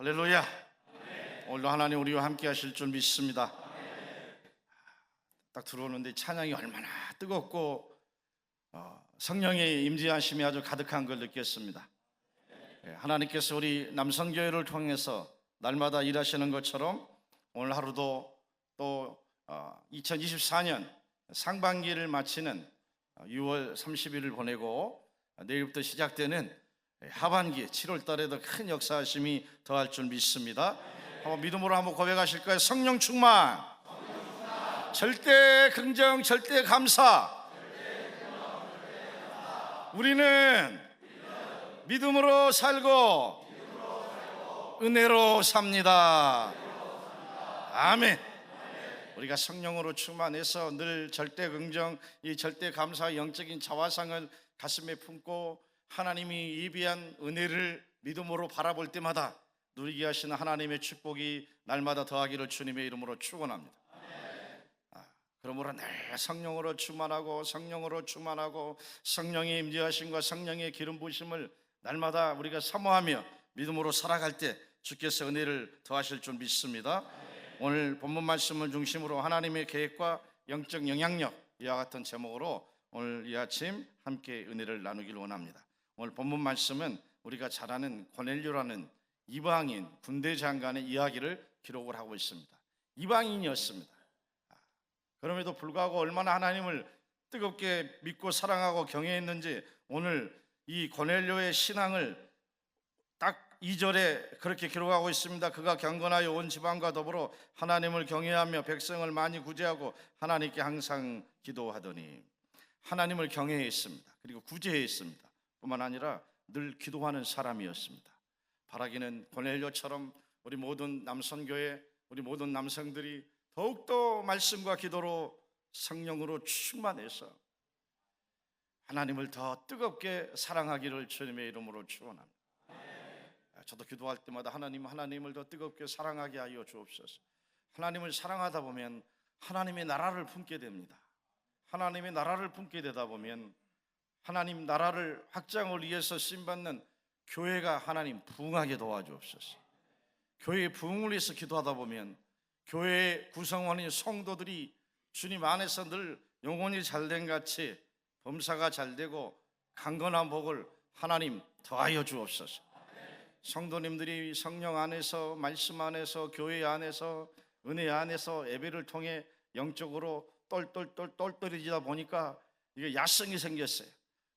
할렐루야. 오늘도 하나님 우리와 함께 하실 줄 믿습니다. 딱 들어오는데 찬양이 얼마나 뜨겁고 어, 성령의 임재하심이 아주 가득한 걸 느꼈습니다. 예, 하나님께서 우리 남성교회를 통해서 날마다 일하시는 것처럼 오늘 하루도 또 2024년 상반기를 마치는 6월 30일을 보내고 내일부터 시작되는 하반기 7월 달에도 큰 역사하심이 더할 줄 믿습니다. 한번 믿음으로 한번 고백하실까요? 성령 충만. 절대 긍정, 절대 감사. 우리는 믿음으로 살고 은혜로 삽니다. 아멘. 우리가 성령으로 충만해서 늘 절대 긍정, 이 절대 감사 영적인 자화상을 가슴에 품고 하나님이 예비한 은혜를 믿음으로 바라볼 때마다 누리게 하시는 하나님의 축복이 날마다 더하기를 주님의 이름으로 축원합니다. 아, 그러므로 늘 성령으로 충만하고 성령으로 충만하고 성령의 임재하심과 성령의 기름 부심을 날마다 우리가 사모하며 믿음으로 살아갈 때 주께서 은혜를 더하실 줄 믿습니다. 오늘 본문 말씀을 중심으로 하나님의 계획과 영적 영향력 이와 같은 제목으로 오늘 이 아침 함께 은혜를 나누길 원합니다. 오늘 본문 말씀은 우리가 잘 아는 고넬료라는 이방인 군대 장관의 이야기를 기록을 하고 있습니다. 이방인이었습니다. 그럼에도 불구하고 얼마나 하나님을 뜨겁게 믿고 사랑하고 경외했는지 오늘 이 고넬료의 신앙을 딱 2절에 그렇게 기록하고 있습니다. 그가 경건하여 온 지방과 더불어 하나님을 경외하며 백성을 많이 구제하고 하나님께 항상 기도하더니 하나님을 경외했습니다. 그리고 구제했습니다. 뿐만 아니라 늘 기도하는 사람이었습니다. 바라기는 고넬료처럼 우리 모든 남선교회 우리 모든 남성들이 더욱더 말씀과 기도로 성령으로 충만해서 하나님을 더 뜨겁게 사랑하기를 주님의 이름으로 축원합니다. 저도 기도할 때마다 하나님 하나님을 더 뜨겁게 사랑하게 하여 주옵소서. 하나님을 사랑하다 보면 하나님의 나라를 품게 됩니다. 하나님의 나라를 품게 되다 보면 하나님 나라를 확장을 위해서 쓰임받는 교회가 하나님 부흥하게 도와주옵소서. 교회의 부흥을 위해서 기도하다 보면 교회 구성원인 성도들이 주님 안에서 늘 영혼이 잘된 같이 범사가 잘 되고 강건한 복을 하나님 더하여 주옵소서. 성도님들이 성령 안에서 말씀 안에서 교회 안에서 은혜 안에서 예배를 통해 영적으로 똘똘똘 똘똘해지다 보니까 이게 야성이 생겼어요.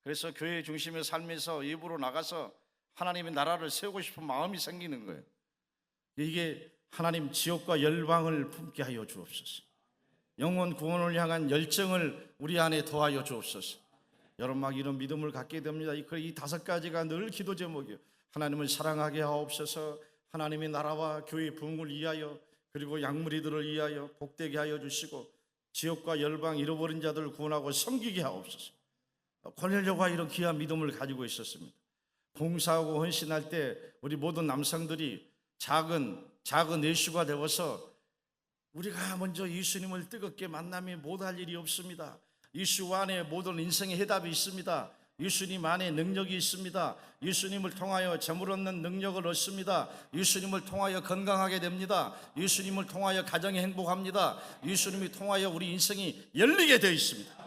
그래서 교회 중심의 삶에서 일부러 나가서 하나님의 나라를 세우고 싶은 마음이 생기는 거예요. 이게 하나님 지옥과 열방을 품게 하여 주옵소서. 영원 구원을 향한 열정을 우리 안에 더하여 주옵소서. 여러분 막 이런 믿음을 갖게 됩니다. 이- 이 다섯 가지가 늘 기도 제목이에요. 하나님을 사랑하게 하옵소서. 하나님의 나라와 교회 부흥을 위하여 그리고 양무리들을 위하여 복되게 하여 주시고 지옥과 열방 잃어버린 자들을 구원하고 섬기게 하옵소서. 고넬료가 이런 귀한 믿음을 가지고 있었습니다. 봉사하고 헌신할 때 우리 모든 남성들이 작은 작은 예수가 되어서 우리가 먼저 예수님을 뜨겁게 만나면 못할 일이 없습니다. 예수 안에 모든 인생의 해답이 있습니다. 예수님 안에 능력이 있습니다. 예수님을 통하여 재물 얻는 능력을 얻습니다. 예수님을 통하여 건강하게 됩니다. 예수님을 통하여 가정이 행복합니다. 예수님을 통하여 우리 인생이 열리게 되어 있습니다.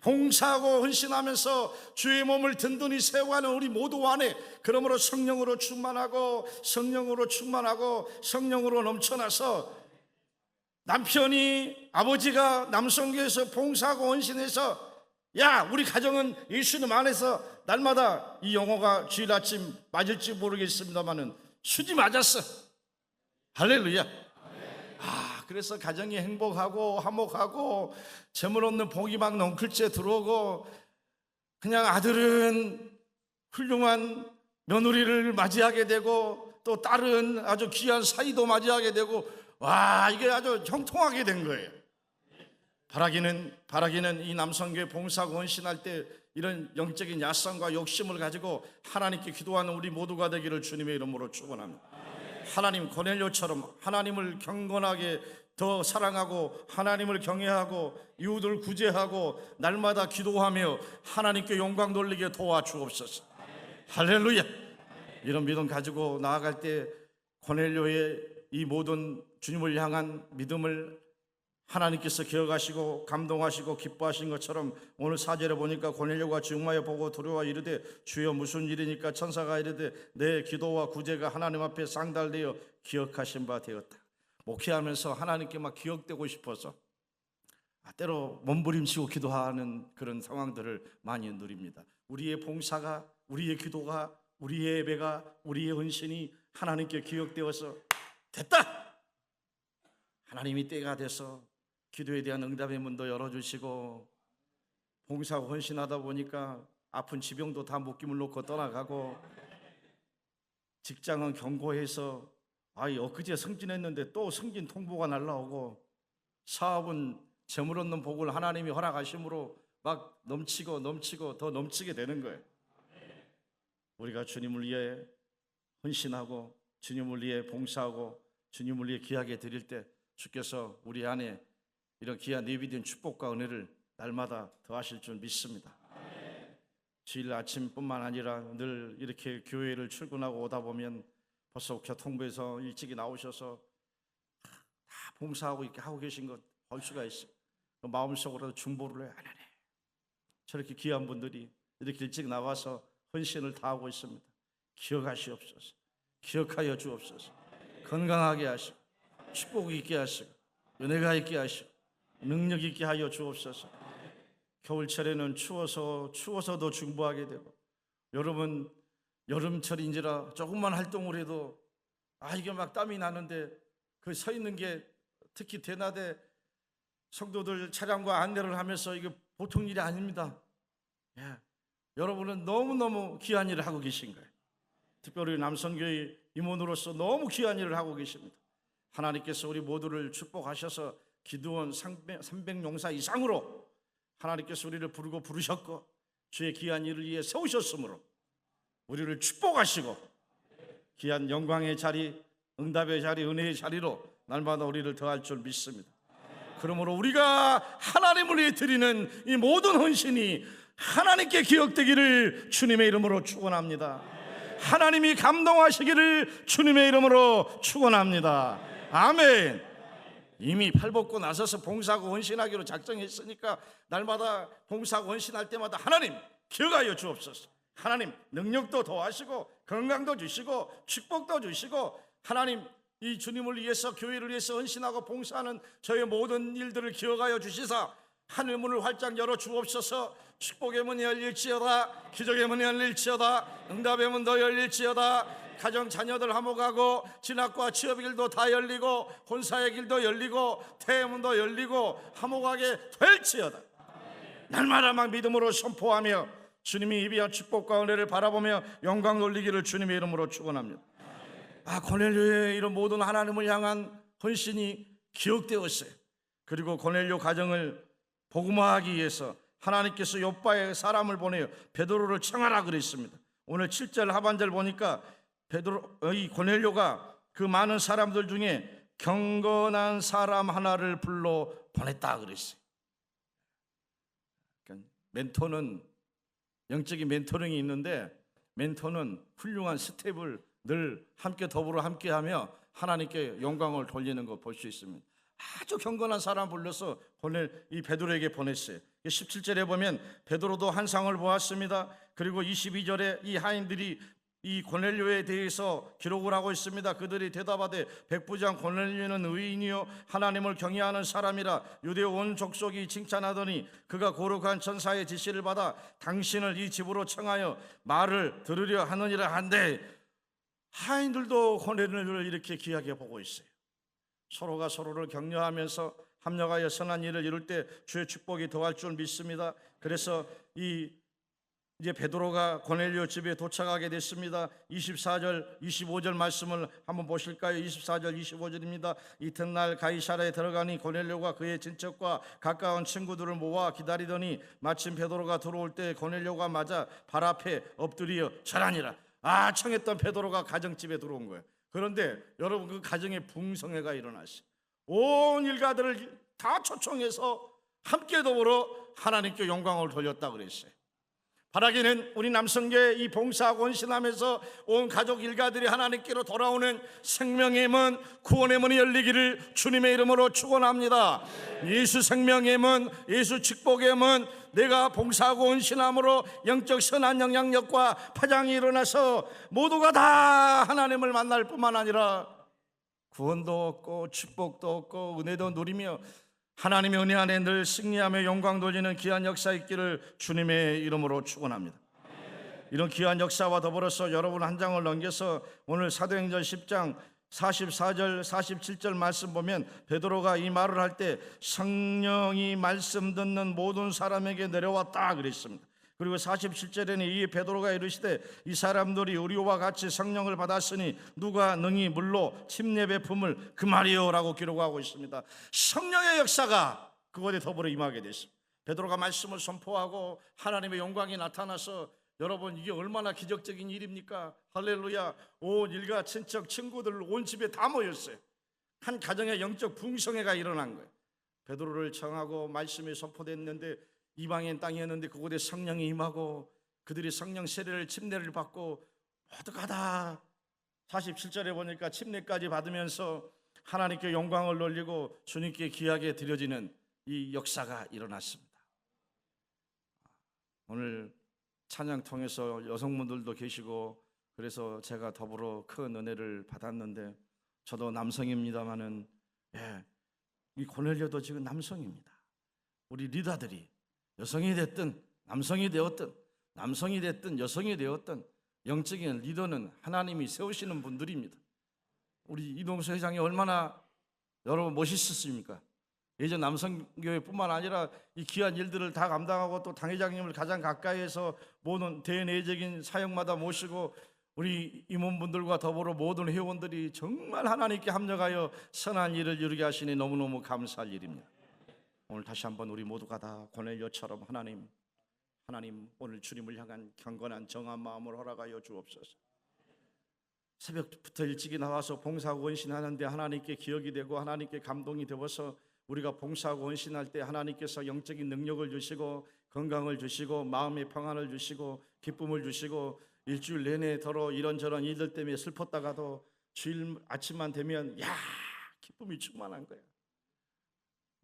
봉사하고 헌신하면서 주의 몸을 든든히 세워가는 우리 모두 안에 그러므로 성령으로 충만하고 성령으로 충만하고 성령으로 넘쳐나서 남편이 아버지가 남성교에서 봉사하고 헌신해서 야 우리 가정은 예수님 안에서 날마다 이 영어가 주일 아침 맞을지 모르겠습니다만은 수지 맞았어. 할렐루야. 아 그래서 가정이 행복하고 화목하고 재물 없는 복이 막 넝클째 들어오고 그냥 아들은 훌륭한 며느리를 맞이하게 되고 또 딸은 아주 귀한 사이도 맞이하게 되고 와 이게 아주 형통하게 된 거예요. 바라기는 바라기는 이 남성교회 봉사고 헌신할 때 이런 영적인 야성과 욕심을 가지고 하나님께 기도하는 우리 모두가 되기를 주님의 이름으로 축원합니다. 하나님 고넬료처럼 하나님을 경건하게 더 사랑하고 하나님을 경외하고 이웃을 구제하고 날마다 기도하며 하나님께 영광 돌리게 도와주옵소서. 할렐루야. 이런 믿음 가지고 나아갈 때 고넬료의 이 모든 주님을 향한 믿음을 하나님께서 기억하시고 감동하시고 기뻐하신 것처럼 오늘 사절에 보니까 고넬료가 중마에 보고 두려워 이르되 주여 무슨 일이니까 천사가 이르되 내 기도와 구제가 하나님 앞에 상달되어 기억하신 바 되었다. 목회하면서 하나님께 막 기억되고 싶어서 아, 때로 몸부림치고 기도하는 그런 상황들을 많이 누립니다. 우리의 봉사가, 우리의 기도가, 우리의 예배가, 우리의 헌신이 하나님께 기억되어서 됐다. 하나님이 때가 돼서 기도에 대한 응답의 문도 열어주시고 봉사하고 헌신하다 보니까 아픈 지병도 다 목김을 놓고 떠나가고 직장은 경고해서 아이 엊그제 승진했는데 또 승진 통보가 날라오고 사업은 재물 없는 복을 하나님이 허락하심으로 막 넘치고 넘치고 더 넘치게 되는 거예요. 우리가 주님을 위해 헌신하고 주님을 위해 봉사하고 주님을 위해 귀하게 드릴 때 주께서 우리 안에 이런 귀한 예비된 축복과 은혜를 날마다 더하실 줄 믿습니다. 주일 아침뿐만 아니라 늘 이렇게 교회를 출근하고 오다 보면 벌써 교통부에서 일찍이 나오셔서 다 봉사하고 이렇게 하고 계신 것볼 수가 있어요. 그 마음속으로 중보를 해 하나님. 저렇게 귀한 분들이 이렇게 일찍 나와서 헌신을 다하고 있습니다. 기억하시옵소서. 기억하여 주옵소서. 건강하게 하시고 축복 있게 하시고 은혜가 있게 하시고 능력 있게 하여 주옵소서. 겨울철에는 추워서 추워서도 중보하게 되고 여름은 여름철인지라 조금만 활동을 해도 아 이게 막 땀이 나는데 그 서 있는 게 특히 대낮에 성도들 차량과 안내를 하면서 이게 보통 일이 아닙니다. 예. 여러분은 너무너무 귀한 일을 하고 계신 거예요. 특별히 남성교회 임원으로서 너무 귀한 일을 하고 계십니다. 하나님께서 우리 모두를 축복하셔서 기도원 300 용사 이상으로 하나님께서 우리를 부르고 부르셨고 주의 귀한 일을 위해 세우셨으므로 우리를 축복하시고 귀한 영광의 자리, 응답의 자리, 은혜의 자리로 날마다 우리를 더할 줄 믿습니다. 그러므로 우리가 하나님을 위해 드리는 이 모든 헌신이 하나님께 기억되기를 주님의 이름으로 축원합니다. 하나님이 감동하시기를 주님의 이름으로 축원합니다. 아멘. 이미 팔 벗고 나서서 봉사하고 헌신하기로 작정했으니까 날마다 봉사하고 헌신할 때마다 하나님 기억하여 주옵소서. 하나님 능력도 더하시고 건강도 주시고 축복도 주시고 하나님 이 주님을 위해서 교회를 위해서 헌신하고 봉사하는 저의 모든 일들을 기억하여 주시사 하늘 문을 활짝 열어 주옵소서 축복의 문이 열릴지어다 기적의 문이 열릴지어다 응답의 문도 열릴지어다 가정 자녀들 화목하고 진학과 취업의 길도 다 열리고 혼사의 길도 열리고 태문도 열리고 화목하게 될지어다 날마다 막 믿음으로 선포하며 주님이 입이한 축복과 은혜를 바라보며 영광 돌리기를 주님의 이름으로 축원합니다. 아 고넬료의 이런 모든 하나님을 향한 헌신이 기억되었어요. 그리고 고넬료 가정을 복음화하기 위해서 하나님께서 요바에 사람을 보내어 베드로를 청하라 그랬습니다. 오늘 7절 하반절 보니까 베드로 이 고넬료가 그 많은 사람들 중에 경건한 사람 하나를 불러 보냈다 그랬어요. 그러니까 멘토는 영적인 멘토링이 있는데 멘토는 훌륭한 스텝을 늘 함께 더불어 함께하며 하나님께 영광을 돌리는 거 볼 수 있습니다. 아주 경건한 사람 불러서 보낼 이 베드로에게 보냈어요. 17절에 보면 베드로도 한 상을 보았습니다. 그리고 22절에 이 하인들이 이 고넬료에 대해서 기록을 하고 있습니다. 그들이 대답하되 백부장 고넬료는 의인이요 하나님을 경외하는 사람이라 유대 온 족속이 칭찬하더니 그가 거룩한 천사의 지시를 받아 당신을 이 집으로 청하여 말을 들으려 하느니라 한데 하인들도 고넬료를 이렇게 귀하게 보고 있어요. 서로가 서로를 격려하면서 합력하여 선한 일을 이룰 때 주의 축복이 더할 줄 믿습니다. 그래서 이 이제 베드로가 고넬료 집에 도착하게 됐습니다. 24절, 25절 말씀을 한번 보실까요? 24절, 25절입니다. 이튿날 가이사라에 들어가니 고넬료가 그의 친척과 가까운 친구들을 모아 기다리더니 마침 베드로가 들어올 때 고넬료가 맞아 발 앞에 엎드려 절하니라. 아, 청했던 베드로가 가정집에 들어온 거예요. 그런데 여러분 그 가정에 붕성회가 일어났어요. 온 일가들을 다 초청해서 함께 더불어 하나님께 영광을 돌렸다 그랬어요. 바라기는 우리 남성교회 이 봉사하고 헌신하면서 온 가족 일가들이 하나님께로 돌아오는 생명의 문, 구원의 문이 열리기를 주님의 이름으로 축원합니다. 예수 생명의 문, 예수 축복의 문, 내가 봉사하고 헌신함으로 영적 선한 영향력과 파장이 일어나서 모두가 다 하나님을 만날 뿐만 아니라 구원도 얻고 축복도 얻고 은혜도 누리며 하나님의 은혜 안에 늘 승리하며 영광 돌리는 귀한 역사 있기를 주님의 이름으로 축원합니다. 이런 귀한 역사와 더불어서 여러분 한 장을 넘겨서 오늘 사도행전 10장 44절 47절 말씀 보면 베드로가 이 말을 할 때 성령이 말씀 듣는 모든 사람에게 내려왔다 그랬습니다. 그리고 47절에는 이 베드로가 이르시되 이 사람들이 우리와 같이 성령을 받았으니 누가 능히 물로 침례 베품을 그 말이요라고 기록하고 있습니다. 성령의 역사가 그것에 더불어 임하게 됐습니다. 베드로가 말씀을 선포하고 하나님의 영광이 나타나서 여러분 이게 얼마나 기적적인 일입니까? 할렐루야. 온 일가 친척 친구들 온 집에 다 모였어요. 한 가정의 영적 붕성회가 일어난 거예요. 베드로를 청하고 말씀이 선포됐는데 이방인 땅이었는데 그곳에 성령이 임하고 그들이 성령 세례를 침례를 받고 모두가 다 47절에 보니까 침례까지 받으면서 하나님께 영광을 돌리고 주님께 귀하게 드려지는 이 역사가 일어났습니다. 오늘 찬양 통해서 여성분들도 계시고 그래서 제가 더불어 큰 은혜를 받았는데 저도 남성입니다마는 예, 이 고넬료도 지금 남성입니다. 우리 리더들이 여성이 됐든 남성이 되었든 남성이 됐든 여성이 되었든 영적인 리더는 하나님이 세우시는 분들입니다. 우리 이동수 회장이 얼마나 여러분 멋있었습니까? 예전 남성교회뿐만 아니라 이 귀한 일들을 다 감당하고 또 당회장님을 가장 가까이에서 모든 대내적인 사역마다 모시고 우리 임원분들과 더불어 모든 회원들이 정말 하나님께 합력하여 선한 일을 이루게 하시니 너무너무 감사할 일입니다. 오늘 다시 한번 우리 모두가 다 고넬료처럼 하나님 하나님 오늘 주님을 향한 경건한 정한 마음을 허락하여 주옵소서. 새벽부터 일찍이 나와서 봉사하고 헌신하는데 하나님께 기억이 되고 하나님께 감동이 되어서 우리가 봉사하고 헌신할 때 하나님께서 영적인 능력을 주시고 건강을 주시고 마음의 평안을 주시고 기쁨을 주시고 일주일 내내 더러 이런저런 일들 때문에 슬펐다가도 주일 아침만 되면 야 기쁨이 충만한 거야.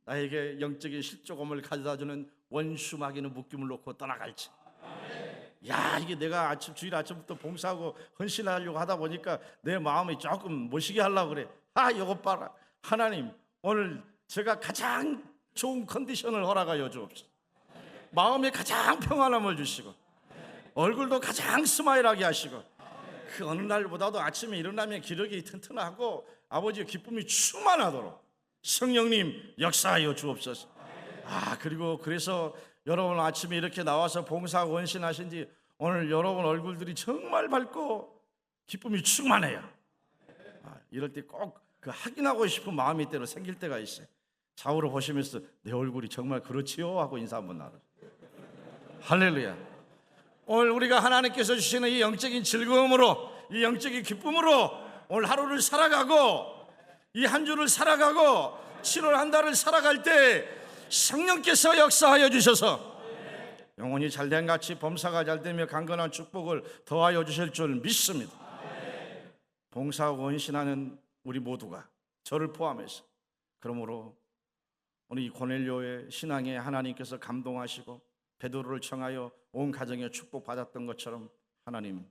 나에게 영적인 실조금을 가져다주는 원수 마귀는 묶임을 놓고 떠나갈지. 야 이게 내가 아침 주일 아침부터 봉사하고 헌신하려고 하다 보니까 내 마음이 조금 모시게 하려고 그래. 아 이것 봐라 하나님 오늘 제가 가장 좋은 컨디션을 허락하여 주옵소서. 마음에 가장 평안함을 주시고 얼굴도 가장 스마일하게 하시고 그 어느 날보다도 아침에 일어나면 기력이 튼튼하고 아버지의 기쁨이 충만하도록 성령님 역사하여 주옵소서. 아 그리고 그래서 여러분 아침에 이렇게 나와서 봉사하고 헌신하신 지 오늘 여러분 얼굴들이 정말 밝고 기쁨이 충만해요. 아, 이럴 때 꼭 그 확인하고 싶은 마음이 때로 생길 때가 있어요. 좌우로 보시면서 내 얼굴이 정말 그렇지요 하고 인사 한번 나눠. 할렐루야. 오늘 우리가 하나님께서 주시는 이 영적인 즐거움으로 이 영적인 기쁨으로 오늘 하루를 살아가고 이 한 주를 살아가고 7월 한 달을 살아갈 때 성령께서 역사하여 주셔서 영혼이 잘된 같이 범사가 잘되며 강건한 축복을 더하여 주실 줄 믿습니다. 봉사하고 헌신하는 우리 모두가 저를 포함해서 그러므로 오늘 이 고넬료의 신앙에 하나님께서 감동하시고 베드로를 청하여 온 가정에 축복 받았던 것처럼 하나님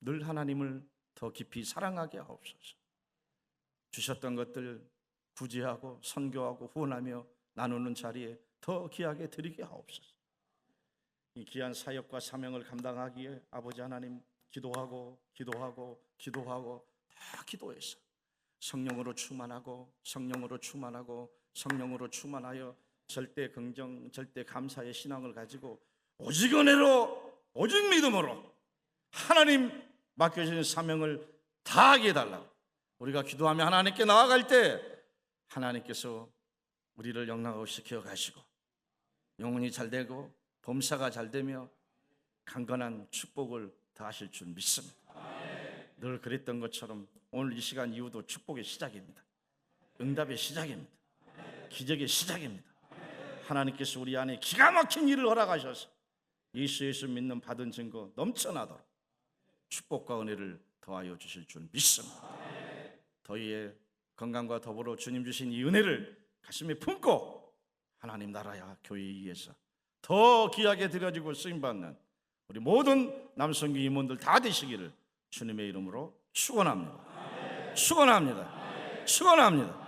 늘 하나님을 더 깊이 사랑하게 하옵소서. 주셨던 것들 구제하고 선교하고 후원하며 나누는 자리에 더 귀하게 드리게 하옵소서. 이 귀한 사역과 사명을 감당하기에 아버지 하나님 기도하고 기도하고 기도하고 다 기도해서 성령으로 충만하고 성령으로 충만하고 성령으로 충만하여 절대 긍정 절대 감사의 신앙을 가지고 오직 은혜로 오직 믿음으로 하나님 맡겨주신 사명을 다하게 해달라고 우리가 기도하며 하나님께 나아갈 때 하나님께서 우리를 영광시켜 가시고 영혼이 잘 되고 범사가 잘 되며 강건한 축복을 더하실 줄 믿습니다. 늘 그랬던 것처럼 오늘 이 시간 이후도 축복의 시작입니다. 응답의 시작입니다. 기적의 시작입니다. 하나님께서 우리 안에 기가 막힌 일을 허락하셔서 예수 예수 믿는 받은 증거 넘쳐나도록 축복과 은혜를 더하여 주실 줄 믿습니다. 더위의 건강과 더불어 주님 주신 이 은혜를 가슴에 품고 하나님 나라야 교회에 의해서 더 귀하게 드려지고 쓰임 받는 우리 모든 남성기 임원들 다 되시기를 주님의 이름으로 축원합니다. 축원합니다. 축원합니다.